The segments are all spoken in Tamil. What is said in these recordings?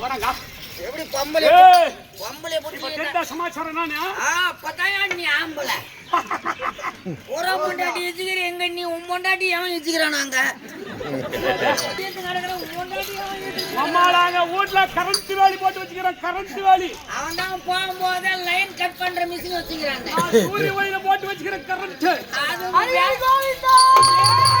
வாடாங்க. எப்படி பொம்பளை பொம்பளை இப்ப பிடிச்சி தெரிஞ்ச சமாச்சாரம் நானு. ஆ பத்தாயா நீ ஆம்பளை. ஒரு பொண்டாட்டி எங்க நீ உன் பொண்டாட்டி எவன் வச்சுக்கிறானாங்க வச்சுக்கிறான்? அம்மாளாங்க வீட்டுல கரண்ட் வேலி போட்டு வச்சுக்கிறேன் கரண்ட் வேலி. அவன் தான் போகும்போது லைன் கட் பண்ற மிஷின் வச்சுக்கிறாங்க. சூரிய ஒளியில போட்டு வச்சுக்கிறேன் கரண்ட் அது இதே மாதிரி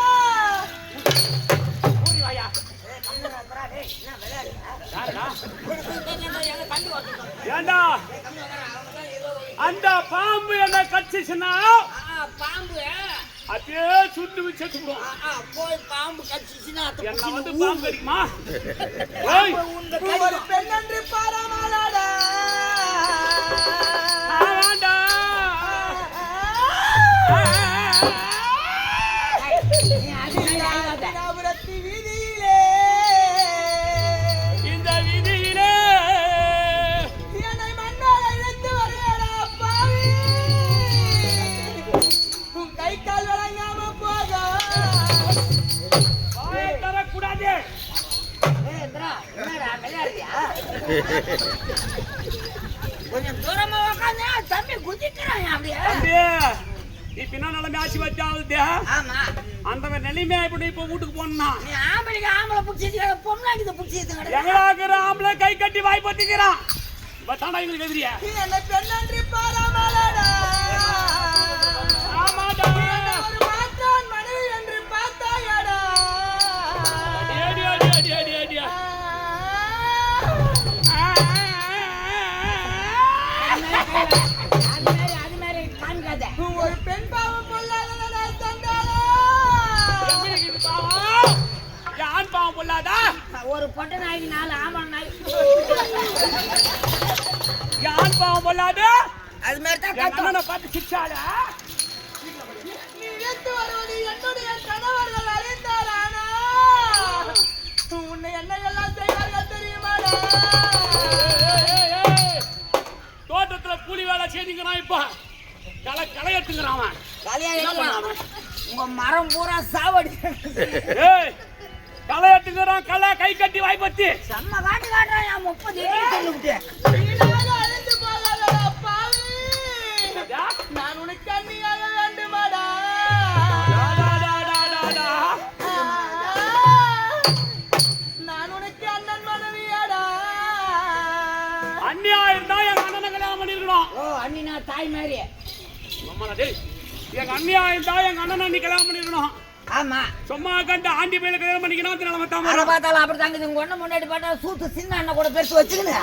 ஏண்டா? அந்த பாம்பு என்ன கடிச்சிச்சுன்னா பாம்பு அப்படியே சுட்டு ஆ, போய் பாம்பு கடிச்சிச்சுன்னா என்ன வந்து பாம்பு கடிக்குமா. உங்க பெண்ணன்று பாராமலாடா கொஞ்சம் தூரமா உக்காந்து தம்பி குதிக்கிறான் அப்படியே தம்பி நீ பின்னா நிலைமை ஆசி ஆமா. அந்த மாதிரி நிலைமை இப்படி இப்ப வீட்டுக்கு போனா நீ ஆம்பளைக்கு ஆம்பளை பிடிச்சி பொம்னாக்கு பிடிச்சி எங்களாக்குற ஆம்பளை கை கட்டி வாய் பத்திக்கிறான் இப்ப தாண்டா எங்களுக்கு எதிரியா? என்னை பெண்ணன்று பாராமலாடா. நாய். நாலு ஆமாம் பாவம் பொல்லாது? அது மாதிரி தான் கட்டணம் பார்த்து சிரிச்சால நினைத்து வருவது என்னுடைய கணவர்கள் உன்னை என்ன எல்லாம் செய்வார்கள் தெரியுமாடா? தோட்டத்துல கூலி வேலை செய்துங்கிறான் இப்ப. களை களை எடுத்துக்கிறான் அவன்? உங்க மரம் பூரா சாவடி. களை எடுத்துங்கிறான் களை கை கட்டி வாய்ப்பத்தி செம்ம காட்டு காட்டுறான் என் முப்பது சொல்லிவிட்டு. நான் உனக்கு அண்ணியாக வேண்டுமாடா. நான் உனக்கு அண்ணன் மனைவியாடா. அண்ணியா இருந்தா எங்க அண்ணனை கல்யாணம் பண்ணிருக்கணும் ஓ அண்ணினா தாய் மாதிரி. எங்க அண்ணியா இருந்தா எங்க அண்ணனை நீ கல்யாணம் பண்ணிருக்கணும் ஆமா. சும்மா கண்டு ஆண்டி பையில கல்யாணம் பண்ணிக்கணும் நிலைமை தான் அதை. பார்த்தாலும் அப்படி தாங்க உங்க ஒண்ணு முன்னாடி பார்த்தா சூத்து சின்ன அண்ணன் கூட பெருசு பாவி